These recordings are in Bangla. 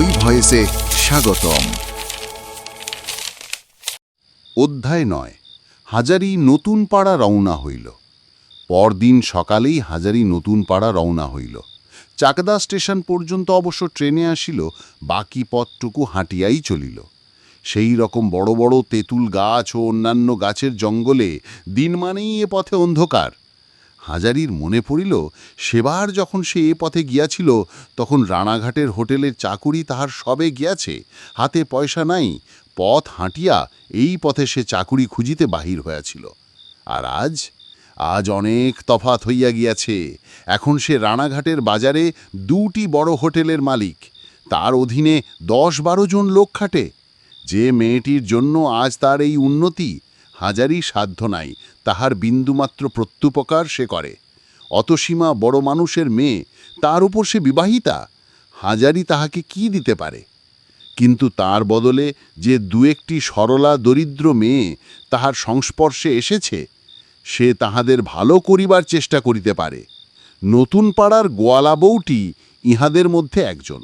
বই ভয়েসে স্বাগতম। অধ্যায় নয়, হাজারি নতুন পাড়া রওনা হইল। পরদিন সকালেই হাজারি নতুন পাড়া রওনা হইল। চাকদা স্টেশন পর্যন্ত অবশ্য ট্রেনে আসিল, বাকি পথটুকু হাঁটিয়াই চলিল। সেই রকম বড় বড় তেঁতুল গাছ ও অন্যান্য গাছের জঙ্গলে দিন মানেই এ পথে অন্ধকার। হাজারির মনে পড়িল, সেবার যখন সে এ পথে গিয়াছিল, তখন রানাঘাটের হোটেলের চাকুরি তাহার সবে গিয়াছে, হাতে পয়সা নাই, পথ হাঁটিয়া এই পথে সে চাকুরি খুঁজিতে বাহির হইয়াছিল। আর আজ? আজ অনেক তফাত হইয়া গিয়াছে। এখন সে রানাঘাটের বাজারে দুটি বড় হোটেলের মালিক, তার অধীনে দশ বারো জন লোক খাটে। যে মেয়েটির জন্য আজ তার এই উন্নতি হাজারই সাধ্য নাই তাহার বিন্দুমাত্র প্রত্যুপকার সে করে। অতসীমা বড় মানুষের মেয়ে, তার উপর সে বিবাহিতা? হাজারি তাহাকে কি দিতে পারে? কিন্তু তার বদলে যে দু একটি সরলা দরিদ্র মেয়ে তাহার সংস্পর্শে এসেছে, সে তাহাদের ভালো করিবার চেষ্টা করিতে পারে। নতুন পাড়ার গোয়ালা বউটি ইহাদের মধ্যে একজন।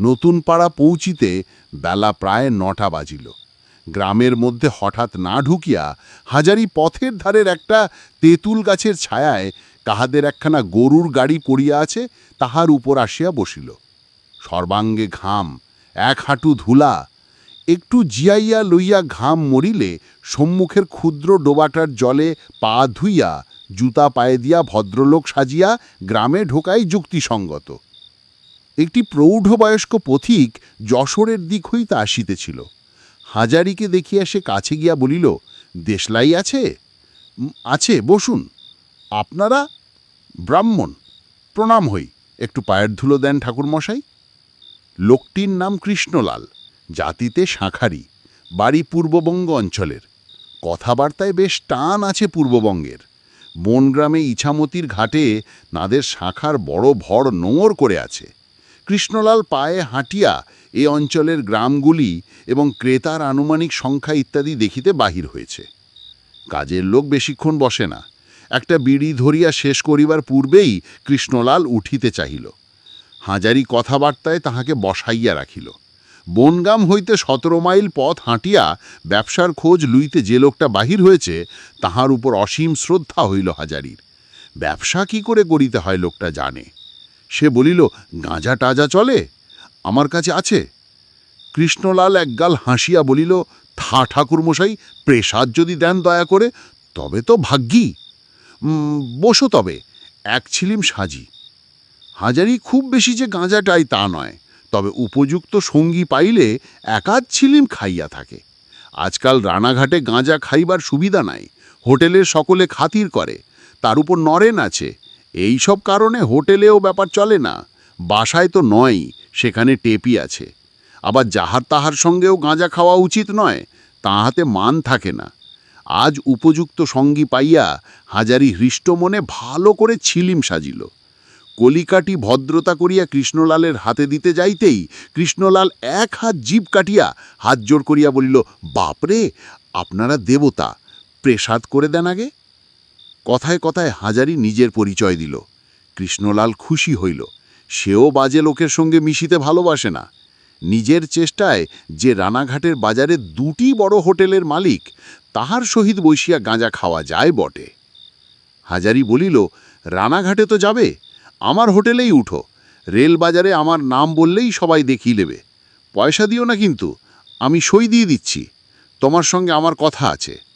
নতুন পাড়া পৌঁছিতে বেলা প্রায় নটা বাজিল। গ্রামের মধ্যে হঠাৎ না ঢুকিয়া হাজারি পথের ধারের একটা তেঁতুল গাছের ছায়ায় কাহাদের একখানা গরুর গাড়ি পড়িয়া আছে, তাহার উপর আসিয়া বসিল। সর্বাঙ্গে ঘাম, এক হাঁটু ধুলা, একটু জিয়াইয়া লইয়া ঘাম মরিলে সম্মুখের ক্ষুদ্র ডোবাটার জলে পা ধুইয়া জুতা পায়ে দিয়া ভদ্রলোক সাজিয়া গ্রামে ঢোকাই যুক্তিসঙ্গত। একটি প্রৌঢ়বয়স্ক পথিক যশোরের দিক হইতে আসিতেছিল। হাজারিকে দেখিয়া সে কাছে গিয়া বলিল, দেশলাই আছে? আছে, বসুন। আপনারা? ব্রাহ্মণ, প্রণাম হই, একটু পায়ের ধুলো দেন ঠাকুরমশাই। লোকটির নাম কৃষ্ণলাল, জাতিতে শাঁখারি, বাড়ি পূর্ববঙ্গ অঞ্চলের। কথাবার্তায় বেশ টান আছে পূর্ববঙ্গের। বনগ্রামে ইছামতির ঘাটে নাদের শাখার বড় ভর নোঙর করে আছে। কৃষ্ণলাল পায়ে হাঁটিয়া এ অঞ্চলের গ্রামগুলি এবং ক্রেতার আনুমানিক সংখ্যা ইত্যাদি দেখিতে বাহির হয়েছে। কাজের লোক বেশিক্ষণ বসে না। একটা বিড়ি ধরিয়া শেষ করিবার পূর্বেই কৃষ্ণলাল উঠিতে চাহিল। হাজারি কথাবার্তায় তাহাকে বসাইয়া রাখিল। বনগাম হইতে সতেরো মাইল পথ হাঁটিয়া ব্যবসার খোঁজ লুইতে যে লোকটা বাহির হয়েছে, তাহার উপর অসীম শ্রদ্ধা হইল হাজারির। ব্যবসা কি করে করিতে হয় লোকটা জানে। সে বলিল, গাঁজা টাজা চলে? আমার কাছে আছে? কৃষ্ণলাল একগাল হাসিয়া বলিল, থা ঠাকুরমশাই, প্রেসাদ যদি দেন দয়া করে, তবে তো ভাগ্যি। বসো তবে, এক ছিলিম সাজি। হাজারি খুব বেশি যে গাঁজাটাই তা নয়, তবে উপযুক্ত সঙ্গী পাইলে একাধ ছিলিম খাইয়া থাকে। আজকাল রানাঘাটে গাঁজা খাইবার সুবিধা নাই, হোটেলের সকলে খাতির করে, তার উপর নরেন আছে এই সব কারণে হোটেলেও ব্যাপার চলে না। বাসায় তো নয়ই, সেখানে টেপি আছে। আবার যাহার তাহার সঙ্গেও গাঁজা খাওয়া উচিত নয়, তাহাতে মান থাকে না। আজ উপযুক্ত সঙ্গী পাইয়া হাজারি হৃষ্ট মনে ভালো করে ছিলিম সাজিল। কলিকাটি ভদ্রতা করিয়া কৃষ্ণলালের হাতে দিতে যাইতেই কৃষ্ণলাল এক হাত জীব কাটিয়া হাত জোড় করিয়া বলিল, বাপরে, আপনারা দেবতা, প্রেসাদ করে দেন আগে? কথায় কথায় হাজারি নিজের পরিচয় দিল। কৃষ্ণলাল খুশি হইল। সেও বাজে লোকের সঙ্গে মিশিতে ভালোবাসে না। নিজের চেষ্টায় যে রানাঘাটের বাজারে দুটি বড় হোটেলের মালিক, তাহার সহিত বসিয়া গাঁজা খাওয়া যায় বটে। হাজারি বলিল, রানাঘাটে তো যাবে? আমার হোটেলেই উঠো। রেল বাজারে আমার নাম বললেই সবাই দেখিয়ে নেবে পয়সা দিও না কিন্তু, আমি সই দিয়ে দিচ্ছি। তোমার সঙ্গে আমার কথা আছে।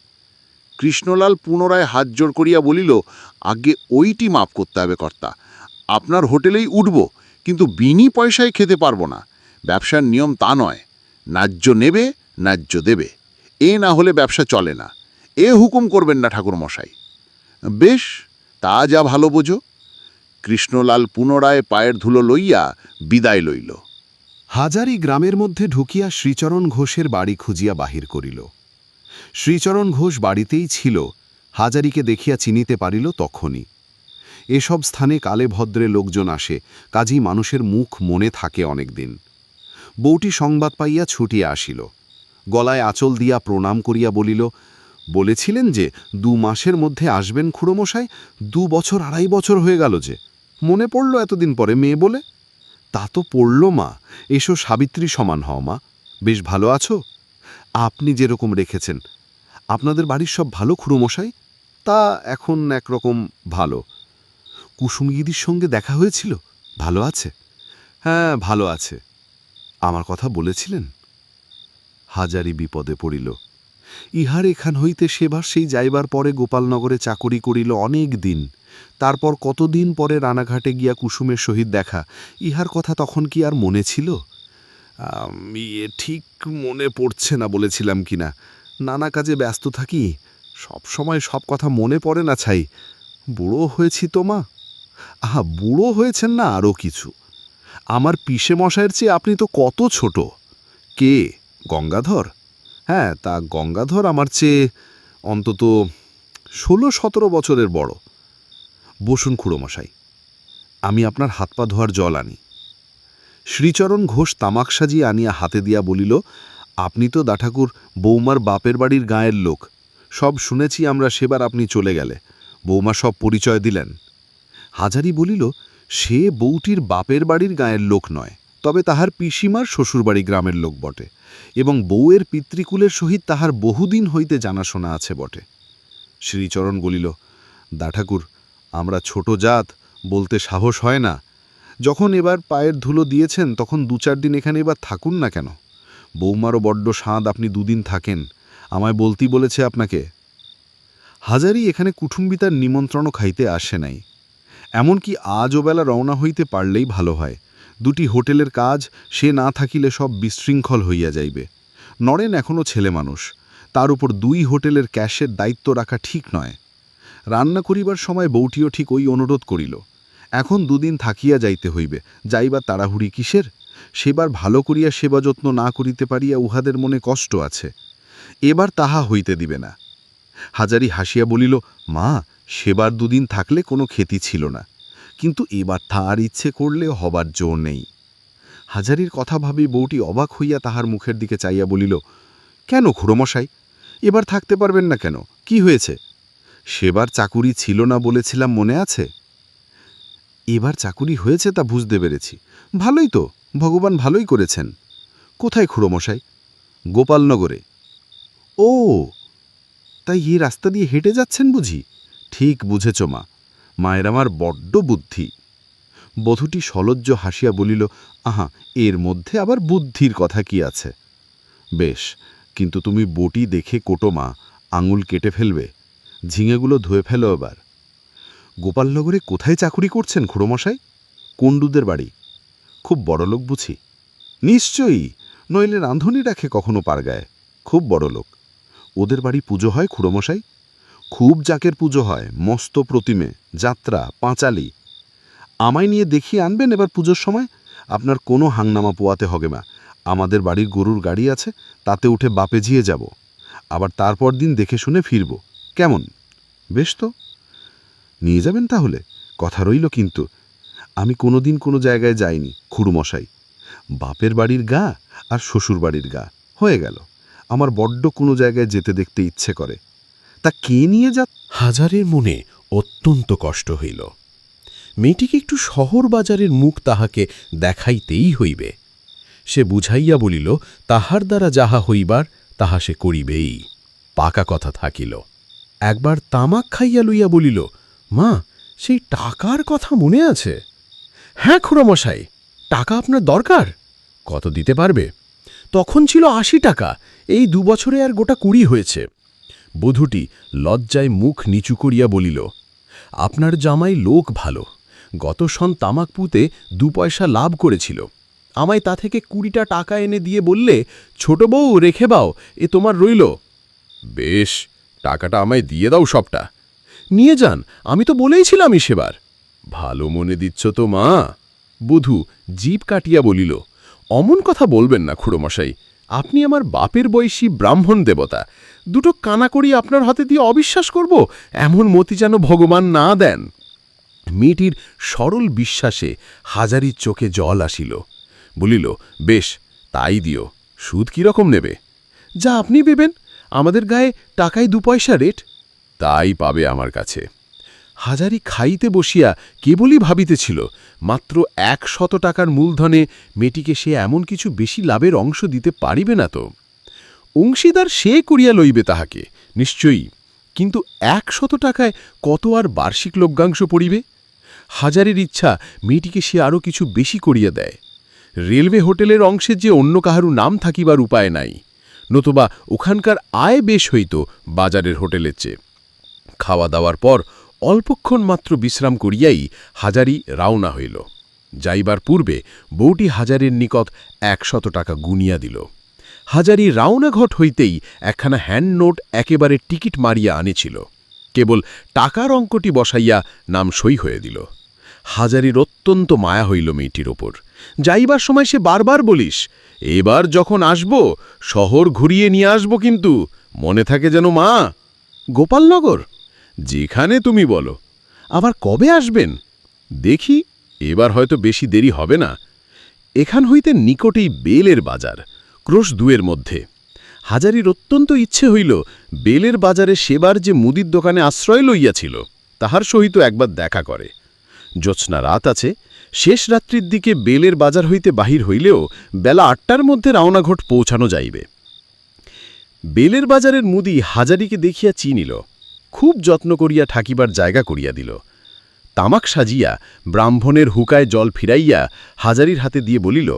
কৃষ্ণলাল পুনরায় হাত জোড় করিয়া বলিল, আগে ওইটি মাপ করতে হবে কর্তা। আপনার হোটেলেই উঠব, কিন্তু বিনি পয়সায় খেতে পারব না। ব্যবসার নিয়ম তা নয়। ন্যায্য নেবে, ন্যায্য দেবে। এ না হলে ব্যবসা চলে না। এ হুকুম করবেন না ঠাকুরমশাই। বেশ, তা যা ভালো বোঝো। কৃষ্ণলাল পুনরায় পায়ের ধুলো লইয়া বিদায় লইল। হাজারি গ্রামের মধ্যে ঢুকিয়া শ্রীচরণ ঘোষের বাড়ি খুঁজিয়া বাহির করিল। শ্রীচরণ ঘোষ বাড়িতেই ছিল, হাজারিকে দেখিয়া চিনিতে পারিল তখনই। এসব স্থানে কালে ভদ্রে লোকজন আসে, কাজী মানুষের মুখ মনে থাকে অনেকদিন। বউটি সংবাদ পাইয়া ছুটিয়া আসিল। গলায় আঁচল দিয়া প্রণাম করিয়া বলিল, বলেছিলেন যে, দু মাসের মধ্যে আসবেন খুড়োমশাই, দু বছর আড়াই বছর হয়ে গেল যে। মনে পড়ল এতদিন পরে মেয়ে বলে? তা তো পড়ল, মা। এসো সাবিত্রী সমান হও, মা। বেশ ভালো আছো? আপনি যেরকম রেখেছেন আপনাদের বাড়ির সব ভালো খুড়োমশাই? তা এখন একরকম ভালো। কুসুমগিরির সঙ্গে দেখা হয়েছিল? ভালো আছে? হ্যাঁ ভালো আছে। আমার কথা বলেছিলেন? হাজারি বিপদে পড়িল। ইহার এখান হইতে সেবার সেই যাইবার পরে গোপালনগরে চাকরি করিল অনেক দিন। তারপর কতদিন পরে রানাঘাটে গিয়া কুসুমের সহিত দেখা? ইহার কথা তখন কি আর মনে ছিল? ইয়ে ঠিক মনে পড়ছে না বলেছিলাম কিনা। নানা কাজে ব্যস্ত থাকি। সব সময় সব কথা মনে পড়ে না ছাই। বুড়ো হয়েছি তো মা। আহা, বুড়ো হয়েছেন না আরও কিছু। আমার পিসে মশাইয়ের চেয়ে আপনি তো কত ছোট। কে? গঙ্গাধর? হ্যাঁ তা গঙ্গাধর আমার চেয়ে অন্তত ষোলো সতেরো বছরের বড়। বসুন খুড়োমশাই আমি আপনার হাত পা ধোয়ার জল আনি। শ্রীচরণ ঘোষ তামাক সাজিয়ে আনিয়া হাতে দিয়া বলিল আপনি তো দাঠাকুর বৌমার বাপের বাড়ির গায়ের লোক। সব শুনেছি আমরা সেবার আপনি চলে গেলে। বৌমা সব পরিচয় দিলেন। হাজারি বলিল, সে বউটির বাপের বাড়ির গায়ের লোক নয়, তবে তাহার পিসিমার শ্বশুরবাড়ি গ্রামের লোক বটে এবং বউয়ের পিতৃকুলের সহিত তাহার বহুদিন হইতে জানাশোনা আছে বটে। শ্রীচরণ বলিল, দাঠাকুর, আমরা ছোট জাত, বলতে সাহস হয় না। যখন এবার পায়ের ধুলো দিয়েছেন, তখন দু চার দিন এখানে এবার থাকুন না কেন? বৌমারও বড্ড সাঁদ আপনি দুদিন থাকেন। আমায় বলতেই বলেছে আপনাকে। হাজারি এখানে কুটুম্বিতার নিমন্ত্রণও খাইতে আসে নাই। এমনকি আজও বেলা রওনা হইতে পারলেই ভালো হয়। দুটি হোটেলের কাজ, সে না থাকিলে সব বিশৃঙ্খল হইয়া যাইবে। নরেন এখনও ছেলে মানুষ। তার উপর দুই হোটেলের ক্যাশের দায়িত্ব রাখা ঠিক নয়। রান্না করিবার সময় বউটিও ঠিক ওই অনুরোধ করিল। এখন দুদিন থাকিয়া যাইতে হইবে। যাইবার তাড়াহুড়ি কিসের? সেবার ভালো করিয়া সেবা যত্ন না করিতে পারিয়া উহাদের মনে কষ্ট আছে। এবার তাহা হইতে দিবে না। হাজারি হাসিয়া বলিল, মা, সেবার দুদিন থাকলে কোনো ক্ষতি ছিল না। কিন্তু এবার তার ইচ্ছে করলে হবার জো নেই। হাজারির কথা ভাবি বউটি অবাক হইয়া তাহার মুখের দিকে চাইয়া বলিল, কেন খুড়োমশাই? এবার থাকতে পারবেন না কেন? কি হয়েছে? সেবার চাকুরি ছিল না বলেছিলাম মনে আছে? এবার চাকুরি হয়েছে তা বুঝতে পেরেছি। ভালোই তো। ভগবান ভালোই করেছেন। কোথায় খুড়োমশাই? গোপালনগরে। ও, তাই এই রাস্তা দিয়ে হেঁটে যাচ্ছেন বুঝি? ঠিক বুঝেছ মা, মায়ের আমার বড্ড বুদ্ধি। বধূটি সলজ্জ হাসিয়া বলিল, আহা, এর মধ্যে আবার বুদ্ধির কথা কি আছে? বেশ, কিন্তু তুমি বটি দেখে কোটো মা, আঙুল কেটে ফেলবে। ঝিঙেগুলো ধুয়ে ফেলো এবার। গোপালনগরে কোথায় চাকুরি করছেন খুড়োমশাই? কুণ্ডুদের বাড়ি? খুব বড়লোক বুঝি? নিশ্চয়ই, নইলে রাঁধুনি রাখে কখনো পারগায় খুব বড়লোক। ওদের বাড়ি পুজো হয় খুড়োমশাই? খুব জাকের পুজো হয়, মস্ত প্রতিমে, যাত্রা, পাঁচালি। আমায় নিয়ে দেখিয়ে আনবেন এবার পুজোর সময়? আপনার কোনো হাংনামা পোয়াতে হবে না। আমাদের বাড়ির গরুর গাড়ি আছে, তাতে উঠে বাপে জিয়ে যাব। আবার তারপর দিন দেখে শুনে ফিরব। কেমন? বেশ তো। নিয়ে যাবেন তাহলে? কথা রইল কিন্তু। আমি কোনোদিন কোনো জায়গায় যাইনি, খুড়ুমশাই। বাপের বাড়ির গা আর শ্বশুর বাড়ির গা। হয়ে গেল। আমার বড্ড কোনো জায়গায় যেতে দেখতে ইচ্ছে করে। তা কে নিয়ে যা হাজারের মনে অত্যন্ত কষ্ট হইল। মেয়েটিকে একটু শহর বাজারের মুখ তাহাকে দেখাইতেই হইবে। সে বুঝাইয়া বলিল, তাহার দ্বারা যাহা হইবার, তাহা সে করিবেই। পাকা কথা থাকিল। একবার তামাক খাইয়া লইয়া বলিল, মা, সেই টাকার কথা মনে আছে? হ্যাঁ খুড়োমশাই, টাকা আপনার দরকার। কত দিতে পারবে? তখন ছিল আশি টাকা, এই দুবছরে আর গোটা কুড়ি হয়েছে। বধূটি লজ্জায় মুখ নিচু করিয়া বলিল, আপনার জামাই লোক ভালো। গত সন তামাক পুঁতে দু পয়সা লাভ করেছিল। আমায় তা থেকে কুড়িটা টাকা এনে দিয়ে বললে, ছোট বউ, রেখে বাও এ তোমার রইল। বেশ, টাকাটা আমায় দিয়ে দাও সবটা। নিয়ে যান, আমি তো বলেইছিলামই সেবার। ভালো মনে দিচ্ছ তো, মা? বধূ জিপ কাটিয়া বলিল, অমন কথা বলবেন না খুড়োমশাই। আপনি আমার বাপের বয়সী ব্রাহ্মণ দেবতা। দুটো কানাকড়ি আপনার হাতে দিয়ে অবিশ্বাস করব, এমন মতি যেন ভগবান না দেন। মেয়েটির সরল বিশ্বাসে হাজারি চোখে জল আসিল। বলিল, বেশ, তাই দিও, সুদ কীরকম নেবে? যা আপনি দেবেন, আমাদের গায়ে টাকায় দু পয়সা রেট। তাই পাবে আমার কাছে। হাজারি খাইতে বসিয়া কেবলই ভাবিতেছিল, মাত্র এক শত টাকার মূলধনে মেয়েটিকে সে এমন কিছু বেশি লাভের অংশ দিতে পারিবে না তো। অংশীদার সে করিয়া লইবে তাহাকে, নিশ্চয়ই, কিন্তু এক শত টাকায় কত আর বার্ষিক লভ্যাংশ পড়িবে? হাজারের ইচ্ছা মেয়েটিকে সে আরও কিছু বেশি করিয়া দেয়। রেলওয়ে হোটেলের অংশে যে অন্য কাহারু নাম থাকিবার উপায় নাই, নতুবা ওখানকার আয় বেশ হইত বাজারের হোটেলের চেয়ে। খাওয়া দাওয়ার পর অল্পক্ষণ মাত্র বিশ্রাম করিয়াই হাজারি রাওনা হইল। যাইবার পূর্বে বউটি হাজারের নিকট একশত টাকা গুনিয়া দিল। হাজারি রাওনাঘট হইতেই একখানা হ্যান্ড নোট একেবারে টিকিট মারিয়া আনেছিল। কেবল টাকার অঙ্কটি বসাইয়া নাম সই হয়ে দিল। হাজারির অত্যন্ত মায়া হইল মেয়েটির ওপর। যাইবার সময় সে বারবার বলিস, এবার যখন আসব, শহর ঘুরিয়ে নিয়ে আসব কিন্তু, মনে থাকে যেন মা। গোপালনগর যেখানে তুমি বলো। আবার কবে আসবেন? দেখি, এবার হয়তো বেশি দেরি হবে না। এখান হইতে নিকটেই বেলের বাজার, ক্রোশ দুয়ের মধ্যে। হাজারির অত্যন্ত ইচ্ছে হইল, বেলের বাজারে সেবার যে মুদির দোকানে আশ্রয় লইয়াছিল, তাহার সহিত একবার দেখা করে। জ্যোৎস্না রাত আছে, শেষ রাত্রির দিকে বেলের বাজার হইতে বাহির হইলেও বেলা আটটার মধ্যে রাওনাঘট পৌঁছানো যাইবে। বেলের বাজারের মুদি হাজারিকে দেখিয়া চিনিল খুব যত্ন করিয়া ঠাকিবার জায়গা করিয়া দিল। তামাক সাজিয়া ব্রাহ্মণের হুকায় জল ফিরাইয়া হাজারির হাতে দিয়ে বলিল,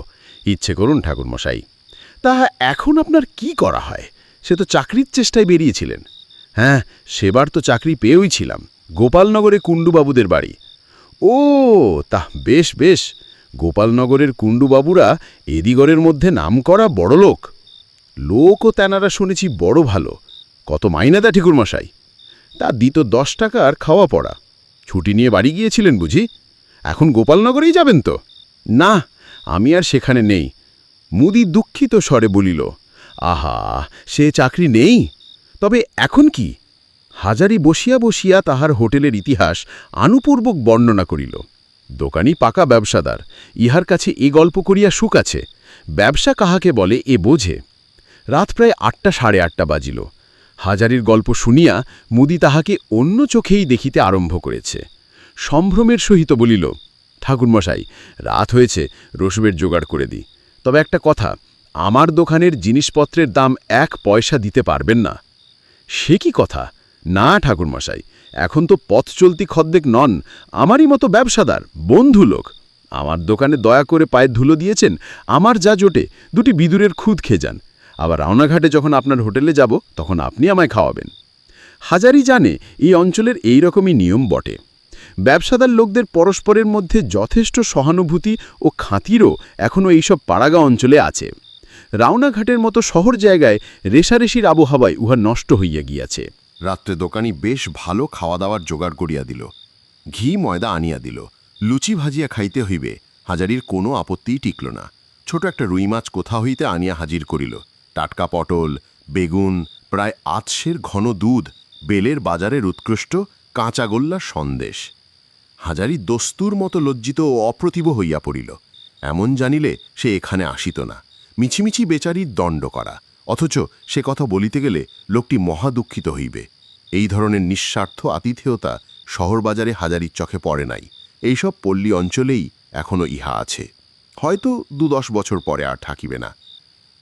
ইচ্ছে করুন ঠাকুরমশাই, তাহা এখন আপনার কি করা হয়? সে তো চাকরির চেষ্টায় বেরিয়েছিলেন। হ্যাঁ সেবার তো চাকরি পেয়েই ছিলাম, গোপালনগরে কুণ্ডুবাবুদের বাড়ি। ও তা বেশ বেশ, গোপালনগরের কুণ্ডুবাবুরা এদিগরের মধ্যে নামকরা বড় লোক লোকও তেনারা শুনেছি বড় ভালো। কত মাইনা দা ঠিকুরমশাই! তা দিত দশ টাকা আর খাওয়া পড়া। ছুটি নিয়ে বাড়ি গিয়েছিলেন বুঝি? এখন গোপালনগরেই যাবেন তো? না, আমি আর সেখানে নেই। মুদি দুঃখিত স্বরে বলিল, আহা, সে চাকরি নেই? তবে এখন কি? হাজারি বসিয়া বসিয়া তাহার হোটেলের ইতিহাস আনুপূর্বক বর্ণনা করিল। দোকানি পাকা ব্যবসাদার, ইহার কাছে এ গল্প করিয়া সুখ আছে। ব্যবসা কাহাকে বলে এ বোঝে। রাত প্রায় আটটা সাড়ে আটটা বাজিল। হাজারির গল্প শুনিয়া মুদি তাহাকে অন্য চোখেই দেখিতে আরম্ভ করেছে। সম্ভ্রমের সহিত বলিল, ঠাকুরমশাই, রাত হয়েছে, রসুবের জোগাড় করে দিই। তবে একটা কথা, আমার দোকানের জিনিসপত্রের দাম এক পয়সা দিতে পারবেন না। সে কি কথা? না, ঠাকুরমশাই, এখন তো পথ চলতি খদ্দেক নন, আমারই মতো ব্যবসাদার, বন্ধু লোক। আমার দোকানে দয়া করে পায়ে ধুলো দিয়েছেন, আমার যা জোটে, দুটি বিদুরের খুদ খেয়ে যান। আবার রাওনাঘাটে যখন আপনার হোটেলে যাব, তখন আপনি আমায় খাওয়াবেন। হাজারি জানে এই অঞ্চলের এই রকমই নিয়ম বটে। ব্যবসাদার লোকদের পরস্পরের মধ্যে যথেষ্ট সহানুভূতি ও খাঁতিরও এখনও এইসব পাড়াগা অঞ্চলে আছে। রাওনাঘাটের মতো শহর জায়গায় রেশারেশির আবহাওয়ায় উহা নষ্ট হইয়া গিয়াছে। রাত্রে দোকানি বেশ ভালো খাওয়া দাওয়ার জোগাড় করিয়া দিল। ঘি ময়দা আনিয়া দিল। লুচি ভাজিয়া খাইতে হইবে। হাজারির কোনো আপত্তিই টিকল না। ছোট একটা রুই মাছ কোথা হইতে আনিয়া হাজির করিল। টাটকা পটল, বেগুন, প্রায় আতসের ঘন দুধ, বেলের বাজারের উৎকৃষ্ট কাঁচাগোল্লা সন্দেশ। হাজারি দস্তুর মতো লজ্জিত ও অপ্রতিভ হইয়া পড়িল। এমন জানিলে সে এখানে আসিত না। মিছিমিছি বেচারির দণ্ড করা, অথচ সে কথা বলিতে গেলে লোকটি মহা দুঃখিত হইবে। এই ধরনের নিঃস্বার্থ আতিথেয়তা শহরবাজারে হাজারির চোখে পড়ে নাই। এইসব পল্লী অঞ্চলেই এখনও ইহা আছে। হয়তো দু দশ বছর পরে আর থাকিবে না।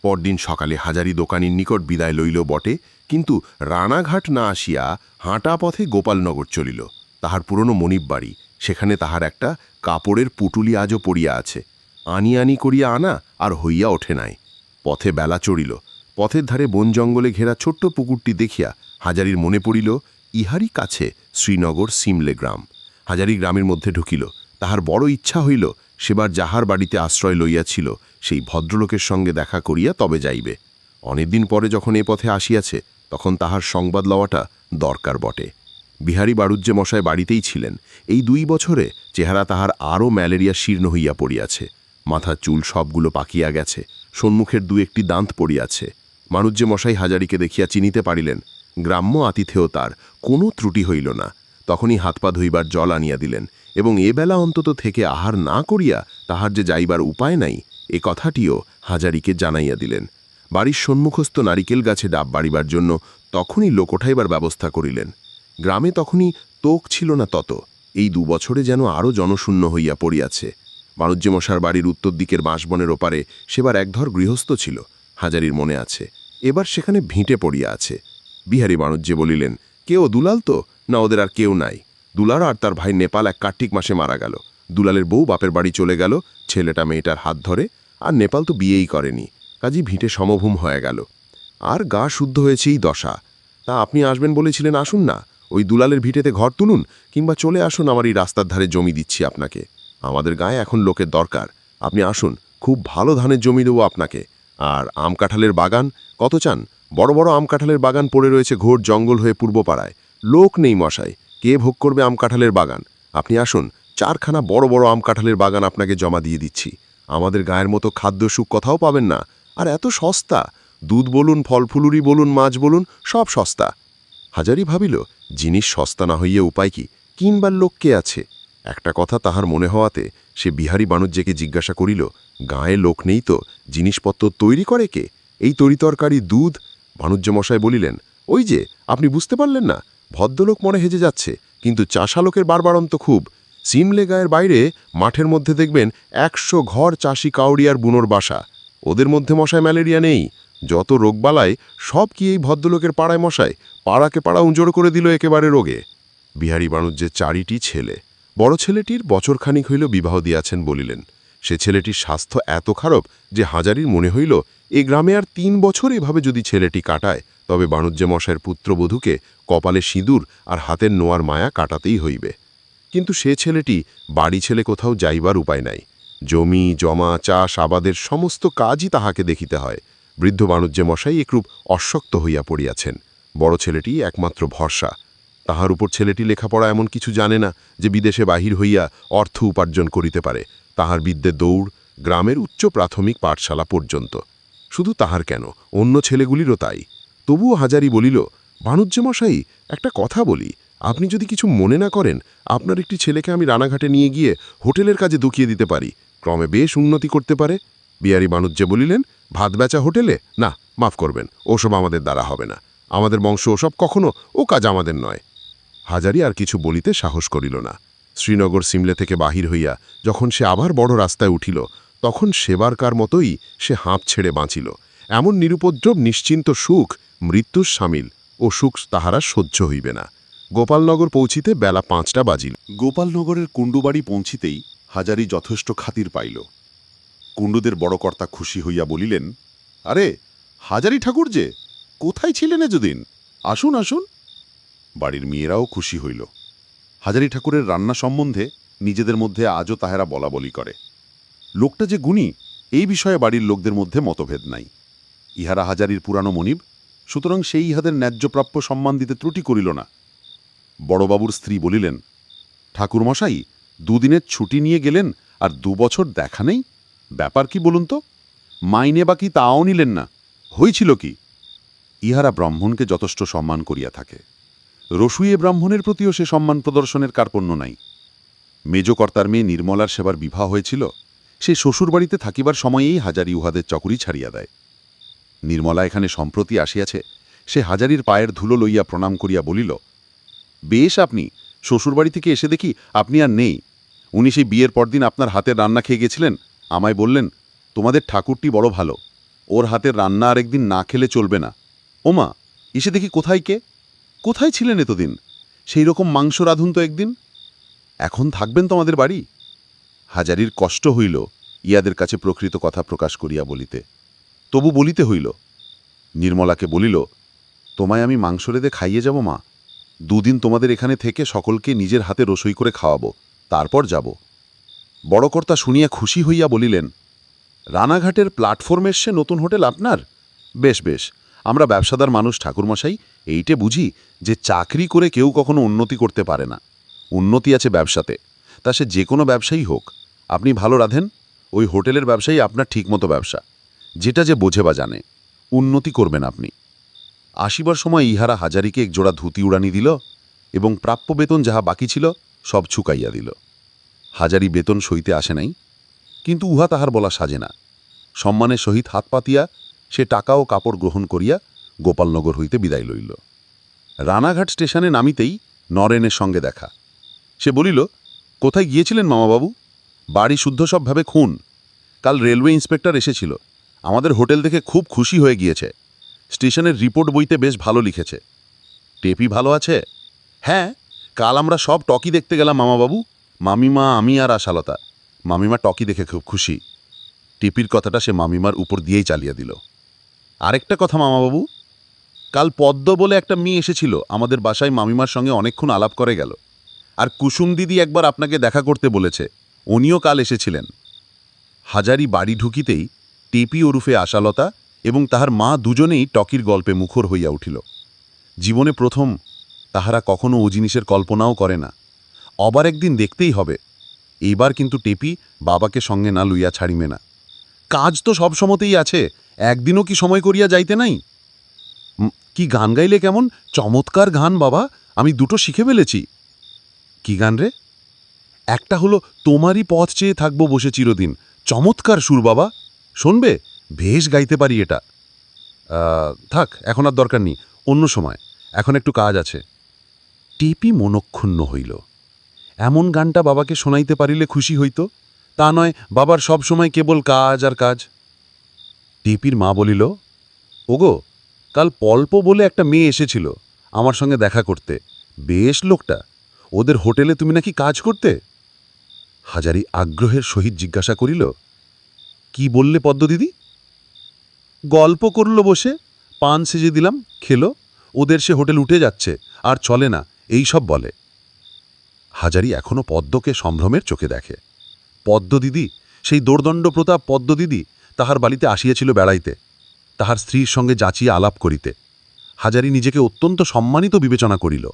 পরদিন সকালে হাজারি দোকানির নিকট বিদায় লইল বটে, কিন্তু রানাঘাট না আসিয়া হাঁটা পথে গোপালনগর চলিল। তাহার পুরনো মনিব বাড়ি, সেখানে তাহার একটা কাপড়ের পুটুলি আজও পড়িয়া আছে। আনি আনি করিয়া আনা, আর হইয়া ওঠে নাই। পথে বেলা চড়িল। পথের ধারে বন জঙ্গলে ঘেরা ছোট্ট পুকুরটি দেখিয়া হাজারির মনে পড়িল, ইহারই কাছে শ্রীনগর সিমলে গ্রাম। হাজারি গ্রামের মধ্যে ঢুকিল। তাহার বড় ইচ্ছা হইল, সেবার যাহার বাড়িতে আশ্রয় লইয়াছিল সেই ভদ্রলোকের সঙ্গে দেখা করিয়া তবে যাইবে। অনেকদিন পরে যখন এ পথে আসিয়াছে, তখন তাহার সংবাদ লওয়াটা দরকার বটে। বিহারী বাড়ুজ্যে মশায় বাড়িতেই ছিলেন। এই দুই বছরে চেহারা তাহার আরও ম্যালেরিয়া শীর্ণ হইয়া পড়িয়াছে। মাথার চুল সবগুলো পাকিয়া গেছে। সম্মুখের দু একটি দাঁত পড়িয়াছে। মানুজ্যে মশাই হাজারিকে দেখিয়া চিনিতে পারিলেন, গ্রাম্য আতিথেয় তার, কোনো ত্রুটি হইল না। তখনই হাত পা ধুইবার জল আনিয়া দিলেন এবং এ বেলা অন্তত থেকে আহার না করিয়া তাহার যে যাইবার উপায় নাই এ কথাটিও হাজারিকে জানাইয়া দিলেন। বাড়ির সম্মুখস্থ নারিকেল গাছে ডাব বাড়িবার জন্য তখনই লোক ওঠাইবার ব্যবস্থা করিলেন। গ্রামে তখনই তোক ছিল না তত। এই দু বছরে যেন আরও জনশূন্য হইয়া পড়িয়াছে। বাণুজ্য মশার বাড়ির উত্তর দিকের বাঁশবনের ওপারে সেবার একধর গৃহস্থ ছিল, হাজারির মনে আছে। এবার সেখানে ভিঁটে পড়িয়া আছে। বিহারী বাণুজ্যে বলিলেন, কেউ দুলাল তো? না ওদের আর কেউ নাই। দুলাল আর তার ভাই নেপাল এক কার্তিক মাসে মারা গেল। দুলালের বউ বাপের বাড়ি চলে গেল, ছেলেটা মেয়েটার হাত ধরে, আর নেপাল তো বিয়েই করেনি। কাজী ভিটে সমভূম হয়ে গেল। আর গা শুদ্ধ হয়েছে এই দশা। তা আপনি আসবেন বলেছিলেন, আসুন না। ওই দুলালের ভিটেতে ঘর তুলুন, কিংবা চলে আসুন, আমার এই রাস্তার ধারে জমি দিচ্ছি আপনাকে। আমাদের গায়ে এখন লোকের দরকার। আপনি আসুন, খুব ভালো ধানের জমি দেবো আপনাকে। আর আম কাঁঠালের বাগান, কত চান? বড় বড় আম কাঁঠালের বাগান পড়ে রয়েছে ঘোর জঙ্গল হয়ে পূর্বপাড়ায়। লোক নেই মশাই, কে ভোগ করবে আম কাঁঠালের বাগান? আপনি আসুন চারখানা বড় বড় আম কাঁঠালের বাগান আপনাকে জমা দিয়ে দিচ্ছি। আমাদের গায়ের মতো খাদ্য সুখ কথাও পাবেন না। আর এত সস্তা। দুধ বলুন ফল ফুলুরি বলুন, মাছ বলুন, সব সস্তা। হাজারি ভাবিল, জিনিস সস্তা না হইয়া উপায় কি? কিনবার লোক কে আছে? একটা কথা তাহার মনে হওয়াতে সে বিহারী বাণুজ্যকে জিজ্ঞাসা করিল, গায়ে লোক নেই তো? জিনিসপত্র তৈরি করে কে? এই তরিতরকারি দুধ? বাণুজ্য মশাই বলিলেন, ওই যে, আপনি বুঝতে পারলেন না। ভদ্রলোক মনে হেজে যাচ্ছে, কিন্তু চাষালোকের বারবারন্ত খুব। সিমলে গায়ের বাইরে মাঠের মধ্যে দেখবেন একশো ঘর চাষি কাউরিয়ার বুনোর বাসা। ওদের মধ্যে মশায় ম্যালেরিয়া নেই। যত রোগবালায় সব কি এই ভদ্রলোকের পাড়ায় মশায়? পাড়াকে পাড়া উঁজোড় করে দিল একেবারে রোগে। বিহারী বাণুজ্যের চারিটি ছেলে। বড় ছেলেটির বছরখানিক হইল বিবাহ দিয়াছেন বলিলেন। সে ছেলেটির স্বাস্থ্য এত খারাপ যে হাজারির মনে হইল, এ গ্রামে আর তিন বছর এভাবে যদি ছেলেটি কাটায়, তবে বাণুজ্য মশায়ের পুত্রবধূকে কপালে সিঁদুর আর হাতের নোয়ার মায়া কাটাতেই হইবে। কিন্তু সে ছেলেটি বাড়ি ছেলে কোথাও যাইবার উপায় নাই। জমি, জমা, চাষ, আবাদের সমস্ত কাজই তাহাকে দেখিতে হয়। বৃদ্ধ বাণুজ্য মশাই একরূপ অশক্ত হইয়া পড়িয়াছেন। বড় ছেলেটি একমাত্র ভরসা। তাহার উপর ছেলেটি লেখাপড়া এমন কিছু জানে না যে বিদেশে বাহির হইয়া অর্থ উপার্জন করিতে পারে। তাহার বিদ্যে দৌড় গ্রামের উচ্চ প্রাথমিক পাঠশালা পর্যন্ত। শুধু তাহার কেন, অন্য ছেলেগুলিরও তাই। তবুও হাজারি বলিল, বাণুজ্য মশাই, একটা কথা বলি। আপনি যদি কিছু মনে না করেন, আপনার একটি ছেলেকে আমি রানাঘাটে নিয়ে গিয়ে হোটেলের কাজে দুকিয়ে দিতে পারি। ক্রমে বেশ উন্নতি করতে পারে। বিহারী বাণুজ্যে বলিলেন, ভাত বেচা হোটেলে? না, মাফ করবেন, ওসব আমাদের দ্বারা হবে না। আমাদের বংশ ওসব কখনো, ও কাজ আমাদের নয়। হাজারি আর কিছু বলিতে সাহস করিল না। শ্রীনগর সিমলে থেকে বাহির হইয়া যখন সে আবার বড় রাস্তায় উঠিল, তখন সেবারকার মতোই সে হাঁপ ছেড়ে বাঁচিল। এমন নিরুপদ্রব, নিশ্চিন্ত সুখ, মৃত্যুর সামিল, ও সুখ তাহারা সহ্য হইবে না। গোপালনগর পৌঁছিতে বেলা পাঁচটা বাজিল। গোপালনগরের কুণ্ডুবাড়ি পৌঁছিতেই হাজারি যথেষ্ট খাতির পাইল। কুণ্ডুদের বড় কর্তা খুশি হইয়া বলিলেন, আরে, হাজারি ঠাকুর যে, কোথায় ছিলেন এযদিন আসুন আসুন। বাড়ির মেয়েরাও খুশি হইল। হাজারি ঠাকুরের রান্না সম্বন্ধে নিজেদের মধ্যে আজও তাহারা বলা বলি করে। লোকটা যে গুণী, এই বিষয়ে বাড়ির লোকদের মধ্যে মতভেদ নাই। ইহারা হাজারির পুরানো মনিব, সুতরাং সেই ইহাদের ন্যায্যপ্রাপ্য সম্মান দিতে ত্রুটি করিল না। বড়বাবুর স্ত্রী বলিলেন, ঠাকুরমশাই, দুদিনের ছুটি নিয়ে গেলেন আর দু বছর দেখা নেই? ব্যাপার কি বলুন তো? মাইনে বা কি তাও নিলেন না। হয়েছিল কি? ইহারা ব্রাহ্মণকে যথেষ্ট সম্মান করিয়া থাকে। রসুইয়ে ব্রাহ্মণের প্রতিও সে সম্মান প্রদর্শনের কার্পণ্য নাই। মেজকর্তার মেয়ে নির্মলার সেবার বিবাহ হয়েছিল। সে শ্বশুরবাড়িতে থাকিবার সময়েই হাজারি উহাদের চকরি ছাড়িয়া দেয়। নির্মলা এখানে সম্প্রতি আসিয়াছে। সে হাজারির পায়ের ধুলো লইয়া প্রণাম করিয়া বলিল বেশ আপনি। শ্বশুরবাড়ি থেকে এসে দেখি আপনি আর নেই। উনি সেই বিয়ের পরদিন আপনার হাতের রান্না খেয়ে গেছিলেন। আমায় বললেন, তোমাদের ঠাকুরটি বড় ভালো। ওর হাতের রান্না আর একদিন না খেলে চলবে না। ওমা, এসে দেখি কোথায় কে? কোথায় ছিলেন এতদিন? সেই রকম মাংস রাঁধুন তো একদিন। এখন থাকবেন তোমাদের বাড়ি? হাজারির কষ্ট হইল, ইয়াদের কাছে প্রকৃত কথা প্রকাশ করিয়া বলিতে। তবু বলিতে হইল। নির্মলাকে বলিল, তোমায় আমি মাংস রেঁধে খাইয়ে যাব মা? দুদিন তোমাদের এখানে থেকে সকলকে নিজের হাতে রসই করে খাওয়াবো, তারপর যাব। বড়কর্তা শুনিয়া খুশি হইয়া বলিলেন, রানাঘাটের প্ল্যাটফর্মের সে নতুন হোটেল আপনার? বেশ বেশ, আমরা ব্যবসাদার মানুষ ঠাকুরমশাই, এইটে বুঝি যে চাকরি করে কেউ কখনো উন্নতি করতে পারে না। উন্নতি আছে ব্যবসাতে, তা সে যে কোনো ব্যবসায়ী হোক। আপনি ভালো রাধেন, ওই হোটেলের ব্যবসায়ী আপনার ঠিকমতো ব্যবসা, যেটা যে বোঝে বা জানে। উন্নতি করবেন আপনি। আসিবার সময় ইহারা হাজারিকে এক জোড়া ধুতি উড়ানি দিল এবং প্রাপ্য বেতন যাহা বাকি ছিল, সব ছুকাইয়া দিল। হাজারি বেতন সইতে আসে নাই, কিন্তু উহা তাহার বলা সাজে না। সম্মানের সহিত হাত পাতিয়া, সে টাকা ও কাপড় গ্রহণ করিয়া গোপালনগর হইতে বিদায় লইল। রানাঘাট স্টেশনে নামিতেই নরেনের সঙ্গে দেখা। সে বলিল, কোথায় গিয়েছিলেন মামাবাবু? বাড়ি শুদ্ধ সবভাবে খুন। কাল রেলওয়ে ইন্সপেক্টর এসেছিল। আমাদের হোটেল দেখে খুব খুশি হয়ে গিয়েছে। স্টেশনের রিপোর্ট বইতে বেশ ভালো লিখেছে। টেপি ভালো আছে? হ্যাঁ কাল আমরা সব টকি দেখতে গেলাম মামাবাবু। মামিমা, আমি আর আশালতা। মামিমা টকি দেখে খুব খুশি। টেপির কথাটা সে মামিমার উপর দিয়েই চালিয়ে দিল। আরেকটা কথা মামাবাবু, কাল পদ্ম বলে একটা মেয়ে এসেছিল, আমাদের বাসায় মামিমার সঙ্গে অনেকক্ষণ আলাপ করে গেল। আর কুসুম দিদি একবার আপনাকে দেখা করতে বলেছে, উনিও কাল এসেছিলেন। হাজারি বাড়ি ঢুকিতেই টেপি ওরুফে আশালতা এবং তাহার মা দুজনেই টকির গল্পে মুখর হইয়া উঠিল। জীবনে প্রথম তাহারা কখনো ও জিনিসের কল্পনাও করে না। অবার একদিন দেখতেই হবে, এইবার কিন্তু টেপি বাবাকে সঙ্গে না লইয়া ছাড়িবে না। কাজ তো সব সমতেই আছে, একদিনও কি সময় করিয়া যাইতে নাই? কি গান গাইলে কেমন? চমৎকার গান বাবা, আমি দুটো শিখে ফেলেছি। কি গান রে? একটা হলো, তোমারই পথ চেয়ে থাকব বসে চিরদিন। চমৎকার সুর বাবা। শুনবে? বেশ গাইতে পারি এটা। থাক, এখন আর দরকার নেই। অন্য সময়। এখন একটু কাজ আছে। টিপি মনক্ষুণ্ণ হইল। এমন গানটা বাবাকে শোনাইতে পারিলে খুশি হইত। তা নয়, বাবার সব সময় কেবল কাজ আর কাজ। টিপির মা বলিল, ওগো, কাল পল্প বলে একটা মেয়ে এসেছিল আমার সঙ্গে দেখা করতে। বেশ লোকটা। ওদের হোটেলে তুমি নাকি কাজ করতে? হাজারি আগ্রহের সহিত জিজ্ঞাসা করিল, কি বললে পদ্ম দিদি গল্প করল বসে, পান সেজে দিলাম, খেলো, ওদের সে হোটেল উঠে যাচ্ছে, আর চলে না, এই সব বলে। হাজারি এখনও পদ্মকে সম্ভ্রমের চোখে দেখে। পদ্ম দিদি, সেই দোর্দণ্ড প্রতাপ পদ্ম দিদি, তাহার বাড়িতে আসিয়াছিল বেড়াইতে, তাহার স্ত্রীর সঙ্গে যাচিয়া আলাপ করিতে। হাজারি নিজেকে অত্যন্ত সম্মানিত বিবেচনা করিল।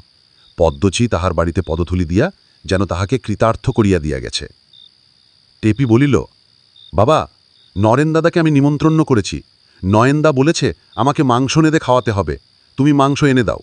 পদ্মচি তাহার বাড়িতে পদধূলি দিয়া যেন তাহাকে কৃতার্থ করিয়া দিয়া গেছে। টেপি বলিল, বাবা, নরেন দাদাকে আমি নিমন্ত্রণ করেছি নয়েনদা বলেছে আমাকে মাংস নেদে খাওয়াতে হবে। তুমি মাংস এনে দাও।